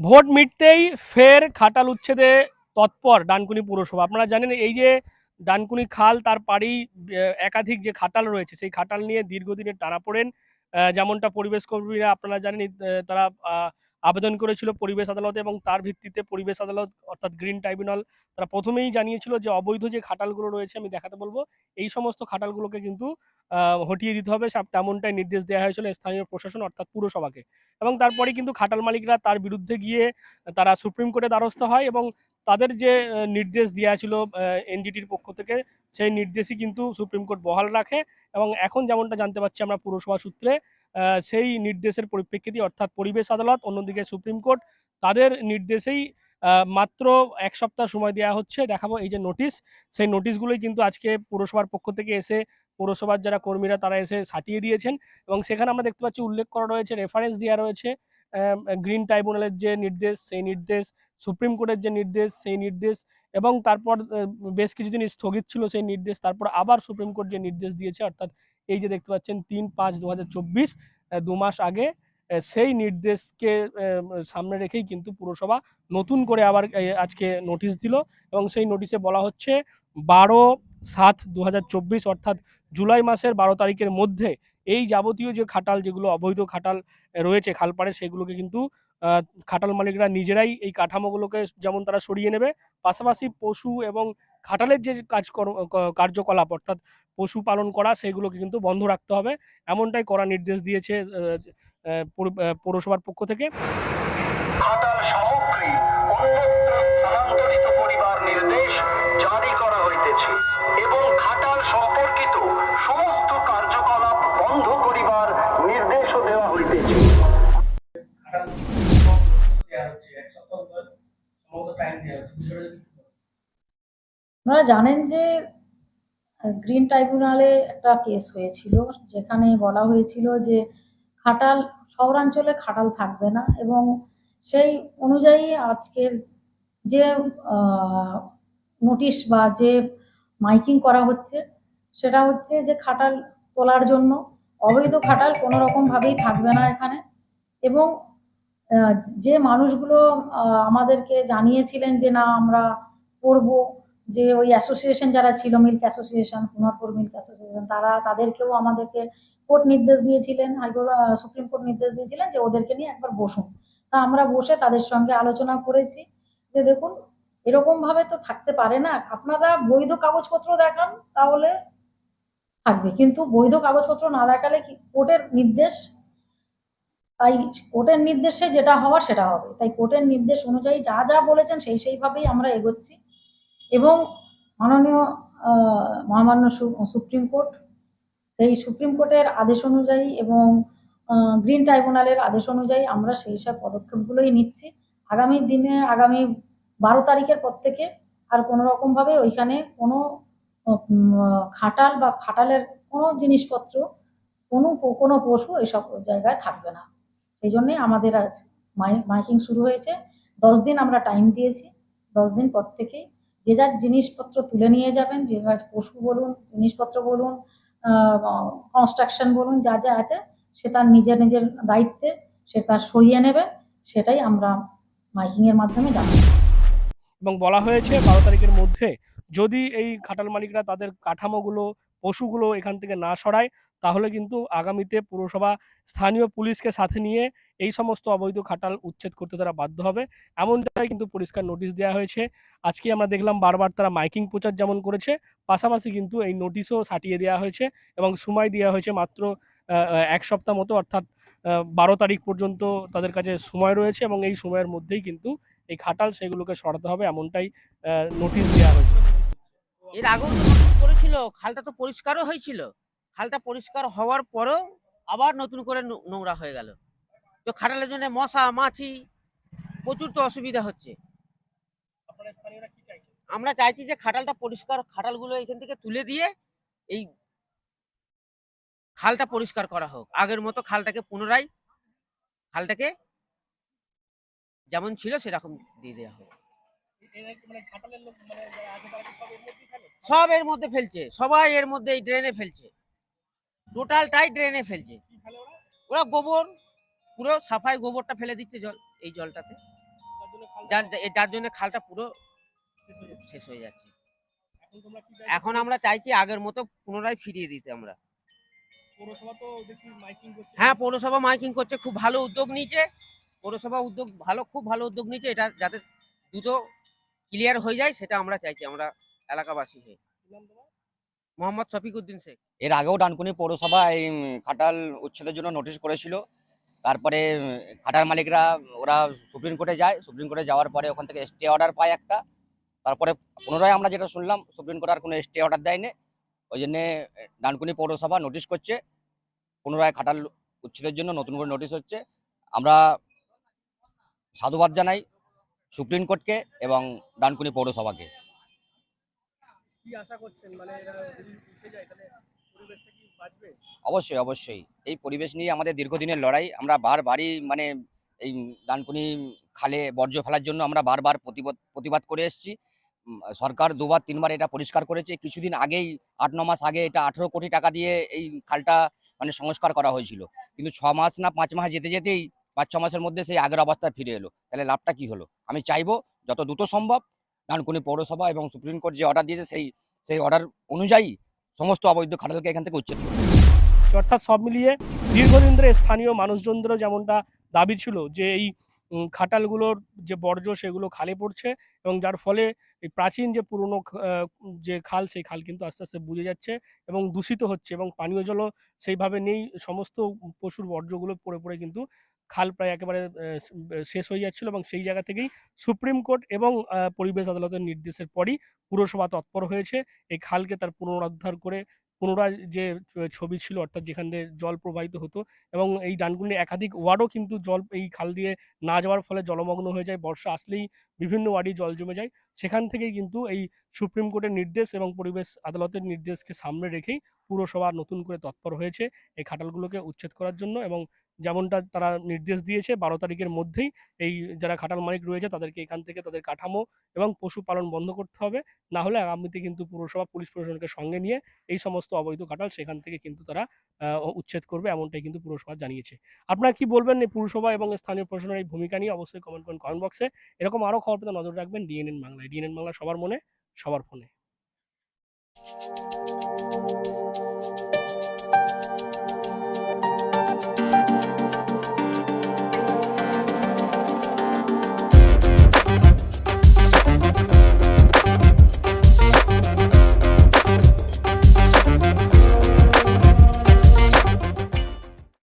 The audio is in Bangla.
ভোট মিটতেই ফের খাটাল উচ্ছেদে তৎপর ডানকুনি পুরসভা। আপনারা জানেন এই যে ডানকুনি খাল, তার পাড়েই একাধিক যে খাটাল রয়েছে, সেই খাটাল নিয়ে দীর্ঘদিনের টানা পড়েন। যেমনটা পরিবেশ কর্মীরা, আপনারা জানেন তারা আবেদন করেছিল পরিবেশ আদালতে এবং তার ভিত্তিতে পরিবেশ আদালত অর্থাৎ গ্রিন ট্রাইব্যুনাল তারা প্রথমেই জানিয়েছিল যে অবৈধ যে খাটালগুলো রয়েছে, আমি দেখাতে বলব, এই সমস্ত খাটালগুলোকে কিন্তু হটিয়ে দিতে হবে তেমনটাই নির্দেশ দেওয়া হয়েছিল স্থানীয় প্রশাসন অর্থাৎ পুরসভাকে। এবং তারপরে কিন্তু খাটাল মালিকরা তার বিরুদ্ধে গিয়ে তারা সুপ্রিম কোর্টে দ্বারস্থ হয় এবং তাদের যে নির্দেশ দেওয়া ছিল এনজিটির পক্ষ থেকে, সেই নির্দেশই কিন্তু সুপ্রিম কোর্ট বহাল রাখে এবং এখন যেমনটা জানতে পারছি আমরা পুরসভা সূত্রে সেই নির্দেশের পরিপ্রেক্ষিতে, অর্থাৎ পরিবেশ আদালত, অন্যদিকে সুপ্রিম কোর্ট, তাদের নির্দেশেই মাত্র এক সপ্তাহ সময় দেওয়া হচ্ছে। দেখাবো এই যে নোটিশ, সেই নোটিশগুলোই কিন্তু আজকে পুরসভার পক্ষ থেকে এসে, পৌরসভার যারা কর্মীরা, তারা এসে সাটিয়ে দিয়েছেন এবং সেখানে আমরা দেখতে পাচ্ছি উল্লেখ করা রয়েছে রেফারেন্স দেওয়া রয়েছে গ্রিন ট্রাইব্যুনালের যে নির্দেশ, সেই নির্দেশ, সুপ্রিম কোর্টের যে নির্দেশ, সেই নির্দেশ এবং তারপর বেশ কিছুদিন স্থগিত ছিল সেই নির্দেশ, তারপর আবার সুপ্রিম কোর্ট যে নির্দেশ দিয়েছে, অর্থাৎ এই যে দেখতে পাচ্ছেন, তিন পাঁচ দু দু মাস আগে সেই নির্দেশকে সামনে রেখেই কিন্তু পুরসভা নতুন করে আবার আজকে নোটিশ দিল এবং সেই নোটিশে বলা হচ্ছে, বারো সাত দু অর্থাৎ জুলাই মাসের বারো তারিখের মধ্যে এই যাবতীয় যে খাটাল, যেগুলো অবৈধ খাটাল রয়েছে খালপাড়ে, সেগুলোকে কিন্তু খাটাল মালিকরা নিজেরাই এই কাঠামোগুলোকে যেমন তারা সরিয়ে নেবে, পাশাপাশি পশু এবং খাটালের যে কাজ কার্যকলাপ অর্থাৎ পশুপালন করা, সেইগুলোকে কিন্তু বন্ধ রাখতে হবে। এমনটাই করা নির্দেশ দিয়েছে পৌরসভার পক্ষ থেকে। খাটাল সামগ্রী করিবার নির্দেশ জারি করা হইতেছে এবং খাটাল সম্পর্কিত সমস্ত কার্যকলাপ বন্ধ করিবার নির্দেশও দেওয়া হইতেছে। আপনারা জানেন যে গ্রিন ট্রাইব্যুনালে একটা কেস হয়েছিল, যেখানে বলা হয়েছিল যে খাটাল, শহরাঞ্চলে খাটাল থাকবে না এবং সেই অনুযায়ী আজকের যে নোটিশ বা যে মাইকিং করা হচ্ছে, সেটা হচ্ছে যে খাটাল তোলার জন্য অবৈধ খাটাল কোনো রকমভাবেই থাকবে না এখানে এবং যে মানুষগুলো আমাদেরকে জানিয়েছিলেন যে না, আমরা করব যে ওই অ্যাসোসিয়েশন যারা ছিল মিল্ক অ্যাসোসিয়েশন পুনর্পুর মিল্ক অ্যাসোসিয়েশন তারা তাদেরকেও আমাদেরকে কোর্ট নির্দেশ দিয়েছিলেন হাইকোর্ট সুপ্রিম কোর্ট নির্দেশ দিয়েছিলেন যে ওদেরকে নিয়ে একবার বসুন। তা আমরা বসে তাদের সঙ্গে আলোচনা করেছি যে দেখুন, এরকম ভাবে তো থাকতে পারে না। আপনারা বৈধ কাগজপত্র দেখান তাহলে থাকবে। কিন্তু বৈধ কাগজপত্র না দেখালে কি কোর্টের নির্দেশ? তাই কোর্টের নির্দেশে যেটা হওয়ার সেটা হবে। তাই কোর্টের নির্দেশ অনুযায়ী যা যা বলেছেন সেই সেইভাবেই আমরা এগোচ্ছি। এবং মাননীয় মহামান্য সুপ্রিম কোর্ট, সেই সুপ্রিম কোর্টের আদেশ অনুযায়ী এবং গ্রিন ট্রাইব্যুনালের আদেশ অনুযায়ী আমরা সেই সব পদক্ষেপগুলোই নিচ্ছি। আগামী দিনে, আগামী বারো তারিখের পর থেকে আর কোনো রকমভাবে ওইখানে কোনো খাটাল বা খাটালের কোনো জিনিসপত্র, কোনো কোনো পশু এসব জায়গায় থাকবে না। সেই জন্যে আমাদের আজ মাই- মাইকিং শুরু হয়েছে। দশ দিন আমরা টাইম দিয়েছি। দশ দিন পর থেকেই যে যার জিনিসপত্র তুলে নিয়ে যাবেন, যে যার পশু বলুন, জিনিসপত্র বলুন কনস্ট্রাকশন বলুন, যা যা আছে, সে তার নিজের নিজের দায়িত্বে সে তার সরিয়ে নেবে, সেটাই আমরা মাইকিংয়ের মাধ্যমে জানি। এবং বলা হয়েছে বারো তারিখের মধ্যে যদি এই খাটাল মালিকরা তাদের কাঠামোগুলো, পশুগুলো এখান থেকে না সরায় তাহলে কিন্তু আগামীতে পুরসভা স্থানীয় পুলিশকে সাথে নিয়ে এই সমস্ত অবৈধ খাটাল উচ্ছেদ করতে তারা বাধ্য হবে। এমনটাই কিন্তু পরিষ্কার নোটিশ দেওয়া হয়েছে। আজকে আমরা দেখলাম বারবার তারা মাইকিং প্রচার যেমন করেছে, পাশাপাশি কিন্তু এই নোটিশও সাটিয়ে দেওয়া হয়েছে এবং সময় দেওয়া হয়েছে মাত্র এক সপ্তাহ মতো, অর্থাৎ বারো তারিখ পর্যন্ত তাদের কাছে সময় রয়েছে এবং এই সময়ের মধ্যেই কিন্তু এই খাটাল সেগুলোকে সরাতে হবে এমনটাই নোটিশ দেওয়া হয়েছে। এর আগেও নোটিশ করেছিল, খালটা তো পরিষ্কারও হয়েছিল। খালটা পরিষ্কার হওয়ার পরেও আবার নতুন করে নোংরা হয়ে গেল। তো খাটালের জন্য মশা মাছি প্রচুর তো অসুবিধা হচ্ছে। আমরা চাইছি যে খাটালটা পরিষ্কার খাটালগুলো এখান থেকে তুলে দিয়ে এই খালটা পরিষ্কার করা হোক। আগের মতো খালটাকে পুনরায় খালটাকে যেমন ছিল সেরকম দিয়ে দেওয়া হোক। মানে মানে? সব এর মধ্যে ফেলছে। সবাই এর মধ্যে এই ড্রেনে ফেলছে। টোটালটাই ড্রেনে ফেলছে। ওরা? গোবর পুরো সাফাই গোবরটা ফেলে দিচ্ছে জল, এই জলটাতে। যার জন্য খালটা পুরো শেষ হয়ে যাচ্ছে। এখন আমরা চাইছি আগের মতো পুনরায় ফিরিয়ে দিতে আমরা। হ্যাঁ পৌরসভা মাইকিং করছে, খুব ভালো উদ্যোগ নিয়েছে। পৌরসভা উদ্যোগ ভালো, খুব ভালো উদ্যোগ নিয়েছে, এটা যাতে দ্রুত ক্লিয়ার হয়ে যায়, সেটা আমরা চাইছি, আমরা এলাকাবাসী হয়ে। মোহাম্মদ শফিকুদ্দিন শেখ। এর আগেও ডানকুনি পৌরসভা এই খাটাল উচ্ছেদের জন্য নোটিশ করেছিল। তারপরে খাটার মালিকরা, ওরা সুপ্রিম কোর্টে যায়। সুপ্রিম কোর্টে যাওয়ার পরে ওখান থেকে স্টে অর্ডার পায় একটা। তারপরে পুনরায় আমরা যেটা শুনলাম, সুপ্রিম কোর্ট আর কোনো স্টে অর্ডার দেয়নি। ওই জন্যে ডানকুনি পৌরসভা নোটিশ করছে। পুনরায় খাটাল উচ্ছেদের জন্য নতুন করে নোটিশ হচ্ছে। আমরা সাধুবাদ জানাই সুপ্রিম কোর্টকে এবং ডানকুনি পৌরসভাকে। মানে অবশ্যই অবশ্যই। এই পরিবেশ নিয়ে আমাদের দীর্ঘদিনের লড়াই, আমরা বারবারই মানে এই ডানকুনি খালে বর্জ্য ফেলার জন্য আমরা বারবার প্রতিবাদ করে এসেছি। সরকার দুবার, তিনবার এটা পরিষ্কার করেছে। কিছুদিন আগেই, আট, ন মাস আগে এটা আঠেরো কোটি টাকা দিয়ে এই খালটা মানে সংস্কার করা হয়েছিল। কিন্তু ছ মাস না পাঁচ মাস যেতে যেতেই, পাঁচ, ছ মাসের মধ্যে সেই আগের অবস্থায় ফিরে এলো। তাহলে লাভটা কি হলো? আমি চাইব, যত দ্রুত সম্ভব ডানকুনি পৌরসভা এবং সুপ্রিম কোর্ট যে অর্ডার দিয়েছে, সেই সেই অর্ডার অনুযায়ী সমস্ত অবৈধ খাটালকে এখান থেকে উচ্ছেদ অর্থাৎ সব মিলিয়ে দীর্ঘদিন ধরে স্থানীয় মানুষজনদেরও যেমনটা দাবি ছিল যে এই খাটালগুলোর যে বর্জ্য সেগুলো খালে পড়ছে এবং যার ফলে এই প্রাচীন যে পুরনো যে খাল, সেই খাল কিন্তু আস্তে আস্তে বুঝে যাচ্ছে এবং দূষিত হচ্ছে এবং পানীয় জলও সেইভাবে নেই, সমস্ত পশুর বর্জ্যগুলো পড়ে পড়ে কিন্তু খাল প্রায় একেবারে শেষ হয়ে যাচ্ছিল এবং সেই জায়গা থেকেই সুপ্রিম কোর্ট এবং পরিবেশ আদালতের নির্দেশের পরই পুরসভা তৎপর হয়েছে। এই খালকে তার পুনরুদ্ধার করে পুনরায় যে ছবি ছিল অর্থাৎ যেখান দিয়ে জল প্রবাহিত হতো এবং এই ডানকুনি একাধিক ওয়ার্ডও কিন্তু জল, এই খাল দিয়ে না যাওয়ার ফলে জলমগ্ন হয়ে যায়। বর্ষা আসলেই বিভিন্ন ওয়ার্ডে জল জমে যায়। সেখান থেকেই কিন্তু এই সুপ্রিম কোর্টের নির্দেশ এবং পরিবেশ আদালতের নির্দেশকে সামনে রেখেই পুরসভা নতুন করে তৎপর হয়েছে। এই খাটালগুলোকে উচ্ছেদ করার জন্য এবং যেমনটা তারা নির্দেশ দিয়েছে, বারো তারিখের মধ্যেই এই যারা খাটাল মালিক রয়েছে তাদেরকে এখান থেকে তাদের কাঠামো এবং পশুপালন বন্ধ করতে হবে। না হলে আগামীতে কিন্তু পুরসভা, পুলিশ প্রশাসনকে সঙ্গে নিয়ে এই সমস্ত অবৈধ কাঁঠাল সেখান থেকে কিন্তু তারা উচ্ছেদ করবে এমনটাই কিন্তু পুরসভা জানিয়েছে। আপনারা কি বলবেন এই পুরসভা এবং স্থানীয় প্রশাসনের এই ভূমিকা নিয়ে? অবশ্যই কমেন্ট করুন কমেন্ট বক্সে এরকম আরও খবর পেতে নজর রাখবেন ডিএনএন বাংলায়। ডিএনএন বাংলা সবার মনে, সবার ফোনে।